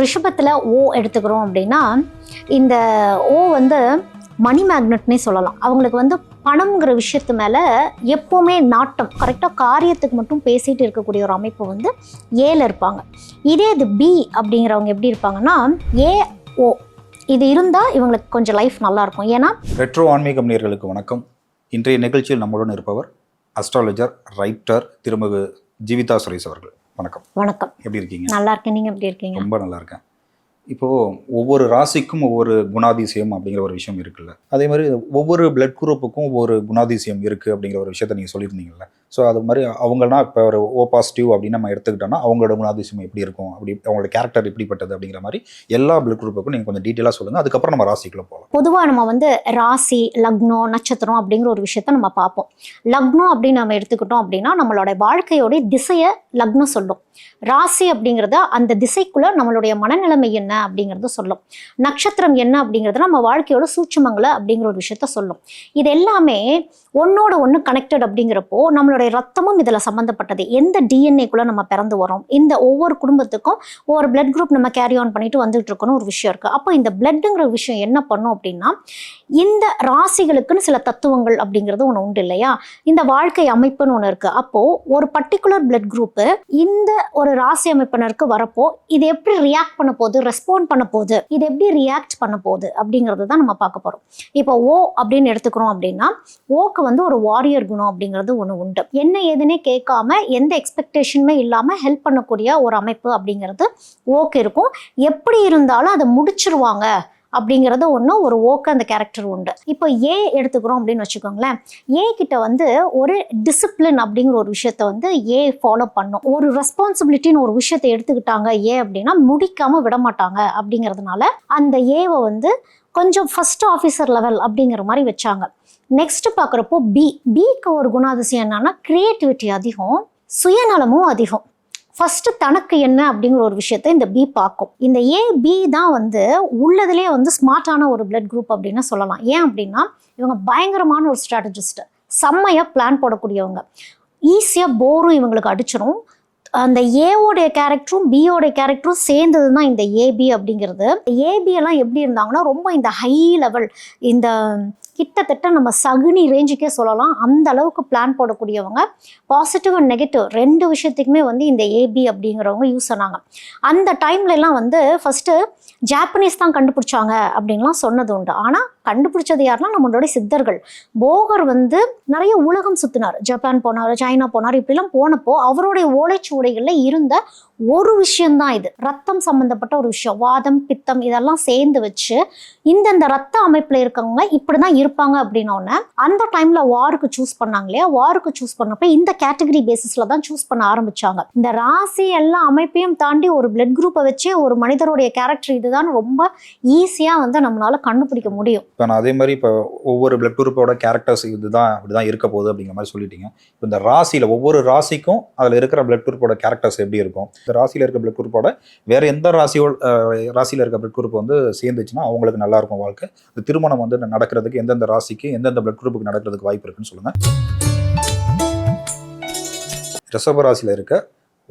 ரிஷபத்தில் ஓ எடுத்துக்கிறோம் அப்படின்னா இந்த ஓ வந்து மணி மேக்னெட்னே சொல்லலாம். அவங்களுக்கு வந்து பணம்ங்கிற விஷயத்து மேலே எப்போவுமே நாட்டம் கரெக்டாக காரியத்துக்கு மட்டும் பேசிகிட்டு இருக்கக்கூடிய ஒரு அமைப்பு வந்து ஏல இருப்பாங்க. இதே இது பி அப்படிங்கிறவங்க எப்படி இருப்பாங்கன்னா ஏ ஓ இது இருந்தால் இவங்களுக்கு கொஞ்சம் லைஃப் நல்லாயிருக்கும் ஏன்னா ரெட்ரோ ஆன்மீகம் நேர்களுக்கு வணக்கம். இன்றைய நிகழ்ச்சியில் நம்மளுடன் இருப்பவர் அஸ்ட்ராலஜர் ரைட்டர் திருமகு ஜீவிதா சுரேஷ் அவர்கள். வணக்கம். வணக்கம். எப்படி இருக்கீங்க? நல்லா இருக்கேன். நீங்கள் எப்படி இருக்கீங்க? ரொம்ப நல்லா இருக்கேன். இப்போது ஒவ்வொரு ராசிக்கும் ஒவ்வொரு குணாதிசயம் அப்படிங்கிற ஒரு விஷயம் இருக்குல்ல. அதே மாதிரி ஒவ்வொரு பிளட் குரூப்புக்கும் ஒவ்வொரு குணாதிசயம் இருக்குது அப்படிங்கிற ஒரு விஷயத்த நீங்கள் சொல்லியிருந்தீங்கல்ல. ஸோ அது மாதிரி அவங்கன்னா இப்போ ஒரு ஓ பாசிட்டிவ் அப்படின்னு நம்ம எடுத்துக்கிட்டோம்னா அவங்களோட குணாதிசயம் எப்படி இருக்கும்? அப்படி அவங்களோட கேரக்டர் எப்படிப்பட்டது அப்படிங்கிற மாதிரி எல்லா பிளட் குரூப்புக்கும் நீங்கள் கொஞ்சம் டீட்டெயிலாக சொல்லுங்கள் அதுக்கப்புறம் நம்ம ராசிக்குள்ளே போகலாம் பொதுவாக நம்ம வந்து ராசி லக்னம் நட்சத்திரம் அப்படிங்கிற ஒரு விஷயத்த நம்ம பார்ப்போம். லக்னம் அப்படின்னு நம்ம எடுத்துக்கிட்டோம் அப்படின்னா நம்மளோட வாழ்க்கையோடைய திசையை லக்னம் சொல்லும். ராசி அப்படிங்கிறத அந்த திசைக்குள்ளே நம்மளுடைய மனநிலைமை என்ன? அப்படிங்கிறத சொல்லும். நட்சத்திரம் என்ன அப்படிங்கிறது நம்ம வாழ்க்கையோட சூட்சுமங்களை அப்படிங்கிற ஒரு விஷயத்த சொல்லும். இது எல்லாமே ஒன்னோட ஒன்று கனெக்டட் அப்படிங்கிறப்போ நம்மளுடைய ரத்தமும் இதில் சம்மந்தப்பட்டது எந்த டிஎன்ஏக்குள்ளே நம்ம பிறந்து வரோம் இந்த ஒவ்வொரு குடும்பத்துக்கும் ஒவ்வொரு பிளட் குரூப் நம்ம கேரி ஆன் பண்ணிட்டு வந்துட்டு இருக்கணும் ஒரு விஷயம் இருக்குது அப்போ இந்த பிளட்டுங்கிற விஷயம் என்ன பண்ணும் அப்படின்னா இந்த ராசிகளுக்குன்னு சில தத்துவங்கள் அப்படிங்கிறது ஒன்று உண்டு இல்லையா? இந்த வாழ்க்கை அமைப்புன்னு ஒன்று இருக்குது அப்போது ஒரு பர்டிகுலர் பிளட் குரூப்பு இந்த ஒரு ராசி அமைப்பினருக்கு வரப்போ இது எப்படி ரியாக்ட் பண்ண போகுது? ரெஸ்பாண்ட் பண்ண போகுது. இது எப்படி ரியாக்ட் பண்ண போகுது அப்படிங்கிறது தான் நம்ம பார்க்க போகிறோம் இப்போ ஓ அப்படின்னு எடுத்துக்கிறோம் அப்படின்னா ஓக்கு வந்து ஒரு வாரியர் குணம் அப்படிங்கிறது ஒன்று உண்டு. என்ன ஏதுன்னே கேட்காம எந்த எக்ஸ்பெக்டேஷனுமே இல்லாமல் ஹெல்ப் பண்ணக்கூடிய ஒரு அமைப்பு அப்படிங்கிறது ஓக்கு இருக்கும். எப்படி இருந்தாலும் அதை முடிச்சிருவாங்க. அப்படிங்கிறது ஒன்று ஒரு ஓக்க அந்த கேரக்டர் உண்டு. இப்போ ஏ எடுத்துக்கிறோம் அப்படின்னு வச்சுக்கோங்களேன். ஏ கிட்ட வந்து ஒரு டிசிப்ளின் அப்படிங்கிற ஒரு விஷயத்த வந்து ஏ ஃபாலோ பண்ணும். ஒரு ரெஸ்பான்சிபிலிட்டின்னு ஒரு விஷயத்தை எடுத்துக்கிட்டாங்க ஏ அப்படின்னா முடிக்காம விட மாட்டாங்க அப்படிங்கிறதுனால அந்த ஏவை வந்து கொஞ்சம் ஃபர்ஸ்ட் ஆஃபீஸர் லெவல் அப்படிங்கிற மாதிரி வச்சாங்க. நெக்ஸ்ட் பார்க்குறப்போ பி பிக்கு ஒரு குணாதிசயம் என்னன்னா கிரியேட்டிவிட்டி அதிகம் சுயநலமும் அதிகம். ஃபஸ்ட்டு தனக்கு என்ன அப்படிங்கிற ஒரு விஷயத்த இந்த பி பார்க்கும். இந்த ஏ பி தான் வந்து உள்ளதுலேயே வந்து ஸ்மார்ட்டான ஒரு பிளட் குரூப் அப்படின்னு சொல்லலாம். ஏன் அப்படின்னா இவங்க பயங்கரமான ஒரு ஸ்ட்ராட்டஜிஸ்ட் செம்மையாக பிளான் போடக்கூடியவங்க. ஈஸியாக போரும் இவங்களுக்கு அடிச்சிடும் அந்த ஏவோடைய கேரக்டரும் பியோடைய கேரக்டரும் சேர்ந்தது தான் இந்த ஏபி அப்படிங்கிறது. ஏபி எல்லாம் எப்படி இருந்தாங்கன்னா ரொம்ப இந்த ஹை லெவல் இந்த கிட்டத்தட்ட நம்ம சகுனி ரேஞ்சுக்கே சொல்லலாம். அந்த அளவுக்கு பிளான் போடக்கூடியவங்க. பாசிட்டிவ் அண்ட் நெகட்டிவ் ரெண்டு விஷயத்துக்குமே வந்து இந்த ஏபி அப்படிங்கிறவங்க யூஸ் பண்ணாங்க. அந்த டைம்லலாம் வந்து ஃபஸ்ட்டு ஜாப்பனீஸ் தான் கண்டுபிடிச்சாங்க அப்படின்லாம் சொன்னது உண்டு. ஆனால் கண்டுபிடிச்சது யாருன்னா நம்மளோட சித்தர்கள். போகர் வந்து நிறைய உலகம் சுத்தினார். ஜப்பான் போனார் சைனா போனார் இப்படிலாம் போனப்போ அவருடைய ஓலைச்சுவடைகளில் இருந்த ஒரு விஷயம்தான் இது. ரத்தம் சம்மந்தப்பட்ட ஒரு விஷயம். வாதம் பித்தம் இதெல்லாம் சேர்ந்து வச்சு இந்தந்த ரத்த அமைப்பில் இருக்கவங்க இப்படி தான் இருப்பாங்க அப்படின்னோடனே அந்த டைமில் வாருக்கு சூஸ் பண்ணாங்க இல்லையா? வாருக்கு சூஸ் பண்ணப்ப இந்த கேட்டகரி பேசிஸில் தான் சூஸ் பண்ண ஆரம்பித்தாங்க இந்த ராசி எல்லா அமைப்பையும் தாண்டி ஒரு பிளட் குரூப்பை வச்சு ஒரு மனிதருடைய கேரக்டர் இதுதான் ரொம்ப ஈஸியாக வந்து நம்மளால கண்டுபிடிக்க முடியும். இப்போ நான் அதே மாதிரி இப்போ ஒவ்வொரு பிளட் குரூப்போட கேரக்டர்ஸ் இதுதான் அப்படிதான் இருக்க போகுது அப்படிங்கிற மாதிரி சொல்லிட்டீங்க. இப்போ இந்த ராசியில் ஒவ்வொரு ராசிக்கும் அதில் இருக்கிற பிளட் குரூப்போட கேரக்டர்ஸ் எப்படி இருக்கும்? இந்த ராசியில் இருக்க பிளட் குரூப்போட வேற எந்த ராசியோ ராசியில் இருக்க பிளட் குரூப் வந்து சேர்ந்துச்சுன்னா அவங்களுக்கு நல்லா இருக்கும் வாழ்க்கை. இந்த திருமணம் வந்து நடக்கிறதுக்கு எந்தெந்த ராசிக்கு எந்தெந்த பிளட் குரூப்புக்கு நடக்கிறதுக்கு வாய்ப்பு இருக்குன்னு சொல்லுங்க. ரிஷப ராசியில் இருக்க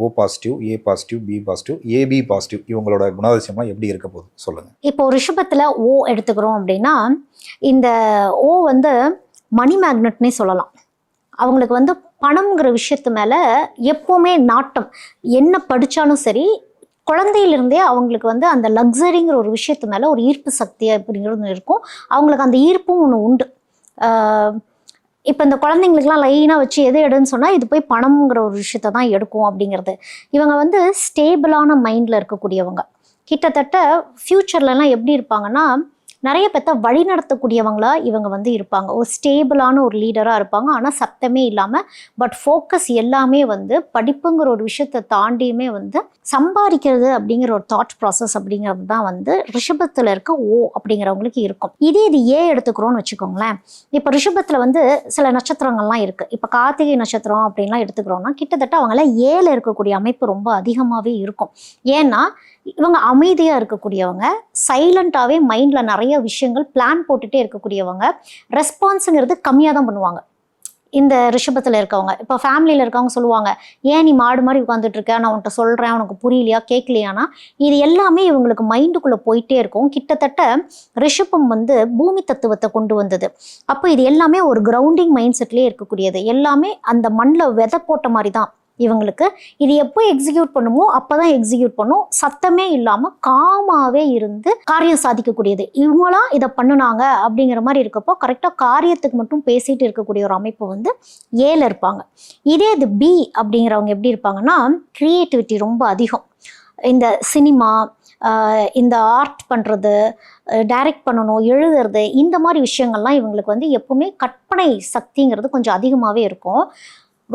O positive A positive B positive AB positive இவங்களோட குணாதிசயம்லாம் எப்படி இருக்க போகுது சொல்லுங்க. இப்போ ரிஷபத்தில் ஓ எடுத்துக்கிறோம் அப்படின்னா இந்த ஓ வந்து மணி மேக்னெட்னே சொல்லலாம். அவங்களுக்கு வந்து பணம்ங்கிற விஷயத்து மேலே எப்போவுமே நாட்டம். என்ன படித்தாலும் சரி குழந்தையிலிருந்தே அவங்களுக்கு வந்து அந்த லக்ஸரிங்கிற ஒரு விஷயத்து மேலே ஒரு ஈர்ப்பு சக்தி அப்படிங்கிறது இருக்கும். அவங்களுக்கு அந்த ஈர்ப்பும் ஒன்று உண்டு. இப்போ இந்த குழந்தைங்களுக்குலாம் லைனாக வச்சு எது எடுன்னு சொன்னால் இது போய் பணம்ங்கிற ஒரு விஷயத்த தான் எடுக்கும் அப்படிங்கிறது. இவங்க வந்து ஸ்டேபிளான மைண்டில் இருக்கக்கூடியவங்க. கிட்டத்தட்ட ஃப்யூச்சர்லலாம் எப்படி இருப்பாங்கன்னா நிறைய பேர்த்த வழி நடத்தக்கூடியவங்களா இவங்க வந்து இருப்பாங்க. ஒரு ஸ்டேபிளான ஒரு லீடராக இருப்பாங்க. ஆனால் சத்தமே இல்லாமல் பட் ஃபோக்கஸ் எல்லாமே வந்து படிப்புங்கிற ஒரு விஷயத்தை தாண்டியுமே வந்து சம்பாதிக்கிறது அப்படிங்கிற ஒரு தாட் ப்ராசஸ் அப்படிங்கிறது தான் வந்து ரிஷபத்தில் இருக்க ஓ அப்படிங்கிறவங்களுக்கு இருக்கும். இதே இது ஏ எடுத்துக்கிறோம்னு வச்சுக்கோங்களேன். இப்போ ரிஷபத்தில் வந்து சில நட்சத்திரங்கள்லாம் இருக்குது இப்போ கார்த்திகை நட்சத்திரம் அப்படின்லாம் எடுத்துக்கிறோம்னா கிட்டத்தட்ட அவங்கள ஏல இருக்கக்கூடிய அமைப்பு ரொம்ப அதிகமாகவே இருக்கும். ஏன்னா இவங்க அமைதியாக இருக்கக்கூடியவங்க சைலண்ட்டாகவே மைண்டில் நிறைய விஷயங்கள் பிளான் போட்டுகிட்டே இருக்கக்கூடியவங்க ரெஸ்பான்ஸுங்கிறது கம்மியாக தான் பண்ணுவாங்க. இந்த ரிஷபத்தில் இருக்கவங்க இப்போ ஃபேமிலியில் இருக்கவங்க சொல்லுவாங்க ஏன் நீ மாடு மாதிரி உட்காந்துட்டு இருக்க? நான் உன்கிட்ட சொல்கிறேன் உனக்கு புரியலையா? கேட்கலையானா? இது எல்லாமே இவங்களுக்கு மைண்டுக்குள்ளே போயிட்டே இருக்கும். கிட்டத்தட்ட ரிஷபம் வந்து பூமி தத்துவத்தை கொண்டு வந்தது. அப்போ இது எல்லாமே ஒரு கிரவுண்டிங் மைண்ட் செட்லேயே இருக்கக்கூடியது. எல்லாமே அந்த மண்ணில் விதை போட்ட மாதிரி தான். இவங்களுக்கு. இது எப்போ எக்ஸிக்யூட் பண்ணுமோ அப்பதான் எக்ஸிக்யூட் பண்ணும். சத்தமே இல்லாம காமாவே இருந்து காரியம் சாதிக்கக்கூடியது. இவங்களா இதை பண்ணுனாங்க அப்படிங்கிற மாதிரி இருக்கப்போ கரெக்டாக காரியத்துக்கு மட்டும் பேசிட்டு இருக்கக்கூடிய ஒரு அமைப்பு வந்து ஏல இருப்பாங்க. இதே இது பி அப்படிங்கிறவங்க எப்படி இருப்பாங்கன்னா கிரியேட்டிவிட்டி ரொம்ப அதிகம். இந்த சினிமா இந்த ஆர்ட் பண்ணுறது டைரக்ட் பண்ணணும் எழுதுறது இந்த மாதிரி விஷயங்கள்லாம் இவங்களுக்கு வந்து எப்பவுமே கற்பனை சக்திங்கிறது கொஞ்சம் அதிகமாகவே இருக்கும்.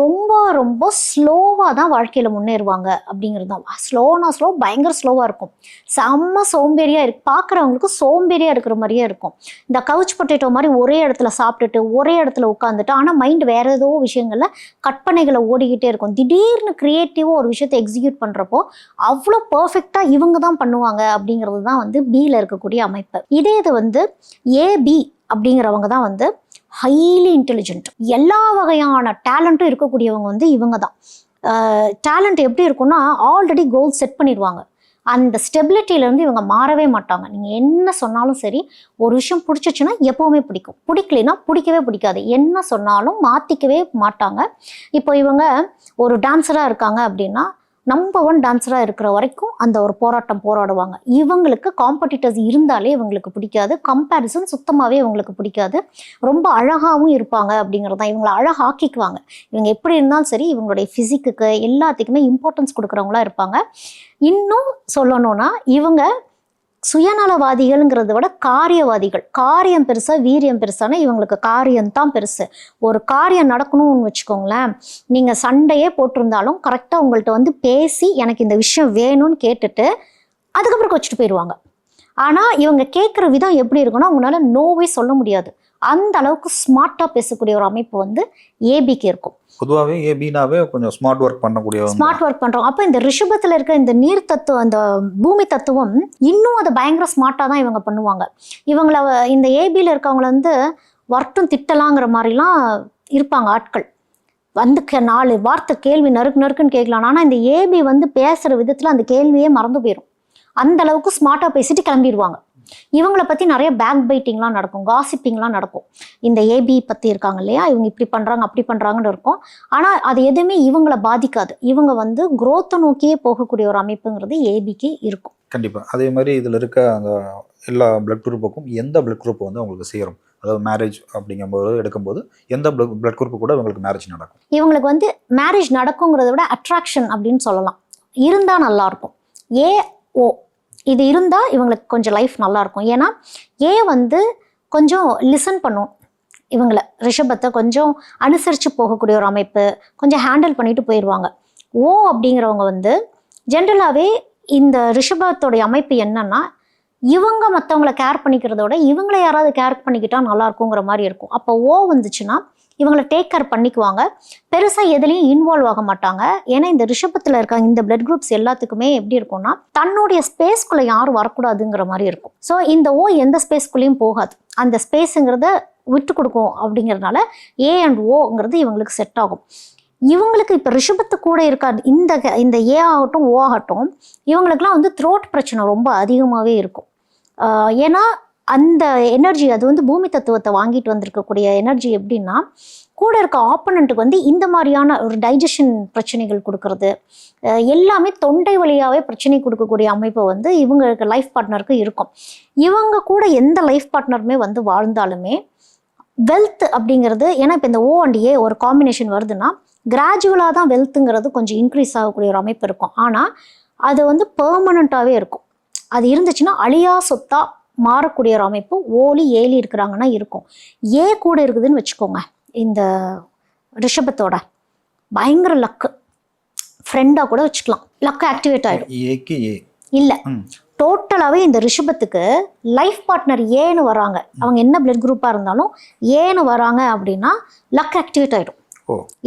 ரொம்ப ரொம்ப ஸ்லோவாக தான் வாழ்க்கையில் முன்னேறுவாங்க அப்படிங்கிறது தான் ஸ்லோனா ஸ்லோ பயங்கர ஸ்லோவாக இருக்கும். செம்ம சோம்பேறியாக இருக்கு பார்க்குறவங்களுக்கு சோம்பேறியாக இருக்கிற மாதிரியே இருக்கும். இந்த கவுச் பொட்டேட்டோ மாதிரி ஒரே இடத்துல சாப்பிட்டுட்டு ஒரே இடத்துல உட்காந்துட்டு ஆனால் மைண்ட் வேற ஏதோ விஷயங்களில் கற்பனைகளை ஓடிக்கிட்டே இருக்கும். திடீர்னு க்ரியேட்டிவாக ஒரு விஷயத்தை எக்ஸிக்யூட் பண்ணுறப்போ அவ்வளோ பர்ஃபெக்டாக இவங்க தான் பண்ணுவாங்க அப்படிங்கிறது தான் வந்து பியில் இருக்கக்கூடிய அமைப்பு. இதே இது வந்து ஏபி அப்படிங்கிறவங்க தான் வந்து ஹைலி இன்டெலிஜென்ட் எல்லா வகையான டேலண்ட்டும் இருக்கக்கூடியவங்க வந்து இவங்க தான் டேலண்ட் எப்படி இருக்கும்னா ஆல்ரெடி கோல் செட் பண்ணிடுவாங்க. அந்த ஸ்டெபிலிட்டியிலேருந்து இவங்க மாறவே மாட்டாங்க. நீங்கள் என்ன சொன்னாலும் சரி ஒரு விஷயம் பிடிச்சிச்சுன்னா எப்போவுமே பிடிக்கும். பிடிக்கலைன்னா பிடிக்கவே பிடிக்காது. என்ன சொன்னாலும் மாற்றிக்கவே மாட்டாங்க. இப்போ இவங்க ஒரு டான்ஸராக இருக்காங்க அப்படின்னா நம்பர் ஒன் டான்ஸராக இருக்கிற வரைக்கும் அந்த ஒரு போராட்டம் போராடுவாங்க. இவங்களுக்கு காம்படிட்டர்ஸ் இருந்தாலே இவங்களுக்கு பிடிக்காது. கம்பேரிசன் சுத்தமாகவே இவங்களுக்கு பிடிக்காது. ரொம்ப அழகாகவும் இருப்பாங்க அப்படிங்கிறது தான். இவங்களை அழகாக்கிக்குவாங்க இவங்க எப்படி இருந்தாலும் சரி இவங்களுடைய ஃபிசிக்குக்கு எல்லாத்துக்குமே இம்பார்ட்டன்ஸ் கொடுக்குறவங்களா இருப்பாங்க. இன்னும் சொல்லணும்னா இவங்க சுயநலவாதிகள்ங்கிறத விட காரியவாதிகள். காரியம் பெருசா வீரியம் பெருசானா இவங்களுக்கு காரியம்தான் பெருசு. ஒரு காரியம் நடக்கணும்னு வச்சுக்கோங்களேன் நீங்கள் சண்டையே போட்டிருந்தாலும் கரெக்டாக உங்கள்கிட்ட வந்து பேசி எனக்கு இந்த விஷயம் வேணும்னு கேட்டுட்டு அதுக்கப்புறம் வச்சுட்டு போயிடுவாங்க ஆனால் இவங்க கேட்குற விதம் எப்படி இருக்குன்னா அவங்களால நோவே சொல்ல முடியாது. அந்த அளவுக்கு ஸ்மார்ட்டாக பேசக்கூடிய ஒரு அமைப்பு வந்து ஏபிக்கு இருக்கும். பொதுவாகவே ஏபினாவே கொஞ்சம் ஸ்மார்ட் ஒர்க் பண்ணக்கூடியவங்க ஸ்மார்ட் ஒர்க் பண்றோம். அப்போ இந்த ரிஷபத்துல இருக்க இந்த நீர் தத்துவம் அந்த பூமி தத்துவம் இன்னும் அதை பயங்கர ஸ்மார்ட்டா தான் இவங்க பண்ணுவாங்க. இவங்கள இந்த ஏபியில் இருக்கவங்கள வந்து வர்ட்டும் திட்டலாங்கிற மாதிரிலாம் இருப்பாங்க ஆட்கள். வந்து நாலு வார்த்தை கேள்வி நறுக்கு நறுக்குன்னு கேட்கலாம். ஆனால் இந்த ஏபி வந்து பேசுகிற விதத்தில் அந்த கேள்வியே மறந்து போயிடும் அந்த அளவுக்கு ஸ்மார்ட்டாக பேசிட்டு கிளம்பிடுவாங்க. இவங்கள பற்றி நிறைய பேக் பைட்டிங்லாம் நடக்கும் காசிப்பிங்லாம் நடக்கும். இந்த ஏபி பற்றி இருக்காங்க இல்லையா? இவங்க இப்படி பண்ணுறாங்க அப்படி பண்ணுறாங்கன்னு இருக்கும். ஆனால் அது எதுவுமே இவங்கள பாதிக்காது. இவங்க வந்து growth நோக்கியே போகக்கூடிய ஒரு அமைப்புங்கிறது ஏபிக்கு இருக்கும். கண்டிப்பாக அதே மாதிரி இதில் இருக்க அந்த எல்லா பிளட் குரூப்புக்கும் எந்த பிளட் குரூப் வந்து அவங்களுக்கு சேரும்? அதாவது மேரேஜ் அப்படிங்கும்போது எடுக்கும்போது எந்த பிளட் குரூப்பு கூட அவங்களுக்கு மேரேஜ் நடக்கும்? இவங்களுக்கு வந்து மேரேஜ் நடக்குங்கிறத விட அட்ராக்ஷன் அப்படின்னு சொல்லலாம். இருந்தால் நல்லா இருக்கும். ஏ ஓ இது இருந்தால் இவங்களுக்கு கொஞ்சம் லைஃப் நல்லாயிருக்கும் ஏன்னா ஏ வந்து கொஞ்சம் லிசன் பண்ணும். இவங்களை ரிஷபத்தை கொஞ்சம் அனுசரித்து போகக்கூடிய ஒரு அமைப்பு கொஞ்சம் ஹேண்டில் பண்ணிட்டு போயிடுவாங்க ஓ அப்படிங்கிறவங்க வந்து ஜென்ரலாகவே இந்த ரிஷபத்தோடைய அமைப்பு என்னன்னா இவங்க மற்றவங்களை கேர் பண்ணிக்கிறதோட இவங்களை யாராவது கேர் பண்ணிக்கிட்டால் நல்லா இருக்குங்கிற மாதிரி இருக்கும். அப்போ ஓ வந்துச்சுன்னா இவங்களை டேக் கேர் பண்ணிக்குவாங்க. பெருசாக எதுலேயும் இன்வால்வ் ஆக மாட்டாங்க. ஏன்னா இந்த ரிஷபத்தில் இருக்க இந்த பிளட் குரூப்ஸ் எல்லாத்துக்குமே எப்படி இருக்கும்னா தன்னுடைய ஸ்பேஸ்க்குள்ளே யாரும் வரக்கூடாதுங்கிற மாதிரி இருக்கும். ஸோ இந்த ஓ எந்த ஸ்பேஸ்க்குள்ளேயும் போகாது. அந்த ஸ்பேஸுங்கிறத விட்டு கொடுக்கும் அப்படிங்கிறதுனால ஏ அண்ட் ஓங்கிறது இவங்களுக்கு செட் ஆகும். இவங்களுக்கு இப்போ ரிஷபத்து கூட இருக்க இந்த இந்த ஏ ஆகட்டும் ஓ ஆகட்டும் இவங்களுக்குலாம் வந்து த்ரோட் பிரச்சனை ரொம்ப அதிகமாகவே இருக்கும். ஏன்னா அந்த எனர்ஜி அது வந்து பூமி தத்துவத்தை வாங்கிட்டு வந்திருக்கக்கூடிய எனர்ஜி எப்படின்னா கூட இருக்க ஆப்பனண்ட்டுக்கு வந்து இந்த மாதிரியான ஒரு டைஜஷன் பிரச்சனைகள் கொடுக்கறது எல்லாமே தொண்டை வழியாகவே பிரச்சனை கொடுக்கக்கூடிய அமைப்பு வந்து இவங்களுக்கு லைஃப் பார்ட்னருக்கு இருக்கும். இவங்க கூட எந்த லைஃப் பார்ட்னருமே வந்து வாழ்ந்தாலுமே வெல்த் அப்படிங்கிறது ஏன்னா இப்போ இந்த ஓ அண்ட் ஏ ஒரு காம்பினேஷன் வருதுன்னா கிராஜுவலாக தான் வெல்த்துங்கிறது கொஞ்சம் இன்க்ரீஸ் ஆகக்கூடிய ஒரு அமைப்பு இருக்கும். ஆனால் அது வந்து பெர்மனண்ட்டாகவே இருக்கும். அது இருந்துச்சுன்னா அழியா சொத்தா மாறக்கூடிய ஒரு அமைப்பு ஓலி ஏலி இருக்கிறாங்கன்னா இருக்கும். ஏ கூட இருக்குதுன்னு வச்சுக்கோங்க. இந்த ரிஷபத்தோட. பயங்கர லக்கு. ஃப்ரெண்டாக கூட வச்சுக்கலாம். லக்கு ஆக்டிவேட் ஆகிடும் ஏக்கு ஏ இல்லை. டோட்டலாகவே இந்த ரிஷபத்துக்கு லைஃப் பார்ட்னர் ஏன்னு வராங்க. அவங்க என்ன பிளட் குரூப்பாக இருந்தாலும் ஏன்னு வராங்க அப்படின்னா லக் ஆக்டிவேட் ஆகிடும்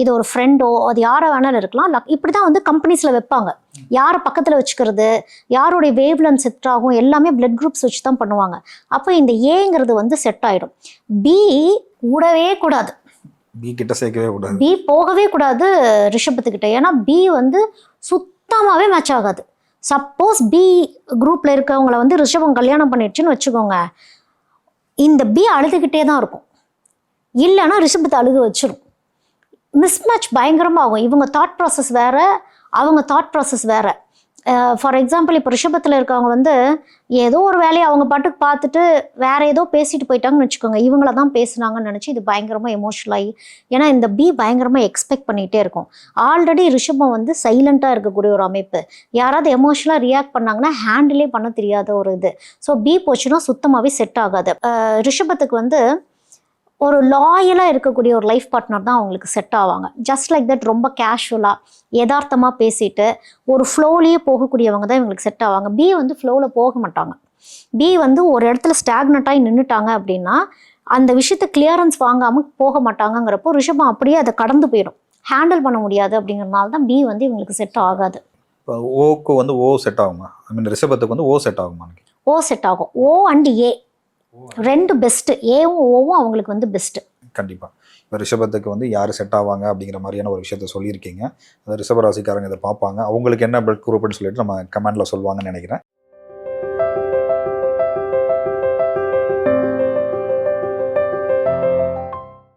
இது ஒரு ஃப்ரெண்டோ அது யாரை வேணாலும் இருக்கலாம். இப்படி தான் வந்து கம்பெனிஸில் வைப்பாங்க. யாரை பக்கத்தில் வச்சுக்கிறது யாருடைய வேவ்லன் செட் ஆகும் எல்லாமே பிளட் குரூப்ஸ் வச்சு தான் பண்ணுவாங்க. அப்போ இந்த ஏங்கிறது வந்து செட் ஆகிடும் பி கூடவே கூடாது. பி கிட்ட சேர்க்கவே கூடாது. பி போகவே கூடாது ரிஷபத்துக்கிட்ட. ஏன்னா பி வந்து சுத்தமாகவே மேட்ச் ஆகாது. சப்போஸ் பி குரூப்பில் இருக்கவங்கள வந்து ரிஷபம் கல்யாணம் பண்ணிடுச்சுன்னு வச்சுக்கோங்க. இந்த பி அழுதுகிட்டே தான் இருக்கும். இல்லைன்னா ரிஷபத்தை அழுக வச்சிரும். மிஸ்மேட்ச் பயங்கரமாகும். இவங்க தாட் ப்ராசஸ் வேறு அவங்க தாட் ப்ராசஸ் வேறு. ஃபார் எக்ஸாம்பிள் இப்போ ரிஷபத்தில் இருக்கவங்க வந்து ஏதோ ஒரு வேலையை அவங்க பாட்டுக்கு பார்த்துட்டு வேற ஏதோ பேசிட்டு போயிட்டாங்கன்னு வச்சுக்கோங்க. இவங்கள தான் பேசுனாங்கன்னு நினச்சி இது பயங்கரமாக எமோஷனல் ஆகி ஏன்னா இந்த பி பயங்கரமாக எக்ஸ்பெக்ட் பண்ணிகிட்டே இருக்கும். ஆல்ரெடி ரிஷபம் வந்து சைலண்ட்டாக இருக்கக்கூடிய ஒரு அமைப்பு. யாராவது எமோஷனலாக ரியாக்ட் பண்ணாங்கன்னா ஹேண்டிலே பண்ண தெரியாத ஒரு இது. ஸோ பி போச்சுன்னா சுத்தமாகவே செட் ஆகாது. ரிஷபத்துக்கு வந்து ஒரு லாயலாக இருக்கக்கூடிய ஒரு லைஃப் பார்ட்னர் தான் அவங்களுக்கு செட் ஆவாங்க. ஜஸ்ட் லைக் தட் ரொம்ப கேஷுவலாக யதார்த்தமாக பேசிட்டு ஒரு ஃப்ளோலேயே போகக்கூடியவங்க தான் இவங்களுக்கு செட் ஆவாங்க. பி வந்து ஃப்ளோவில் போக மாட்டாங்க. பி வந்து ஒரு இடத்துல ஸ்டாக்னட்டாகி நின்றுட்டாங்க அப்படின்னா அந்த விஷயத்தை கிளியரன்ஸ் வாங்காமல் போக மாட்டாங்கங்கிறப்போ ரிஷபம் அப்படியே அதை கடந்து போயிடும். ஹேண்டில் பண்ண முடியாது அப்படிங்கிறனால தான் பி வந்து இவங்களுக்கு செட் ஆகாது. இப்போ ஓக்கு வந்து ஓ செட் ஆகுமா? ஐ மீன் ரிஷபத்துக்கு வந்து ஓ செட் ஆகுமா ஓ செட் ஆகும். ஓ அண்ட் ஏ ரெண்டு பெஸ்ட்டு ஏவும் ஓவும் அவங்களுக்கு வந்து பெஸ்ட்டு கண்டிப்பாக இப்போ ரிஷபத்துக்கு வந்து யார் செட் ஆவாங்க அப்படிங்கிற மாதிரியான ஒரு விஷயத்த சொல்லியிருக்கீங்க. அந்த ரிஷபராசிக்காரங்க இதை பார்ப்பாங்க. அவங்களுக்கு என்ன பிளட் குரூப்னு சொல்லிட்டு நம்ம கமெண்ட்ல சொல்லுவாங்கன்னு நினைக்கிறேன்.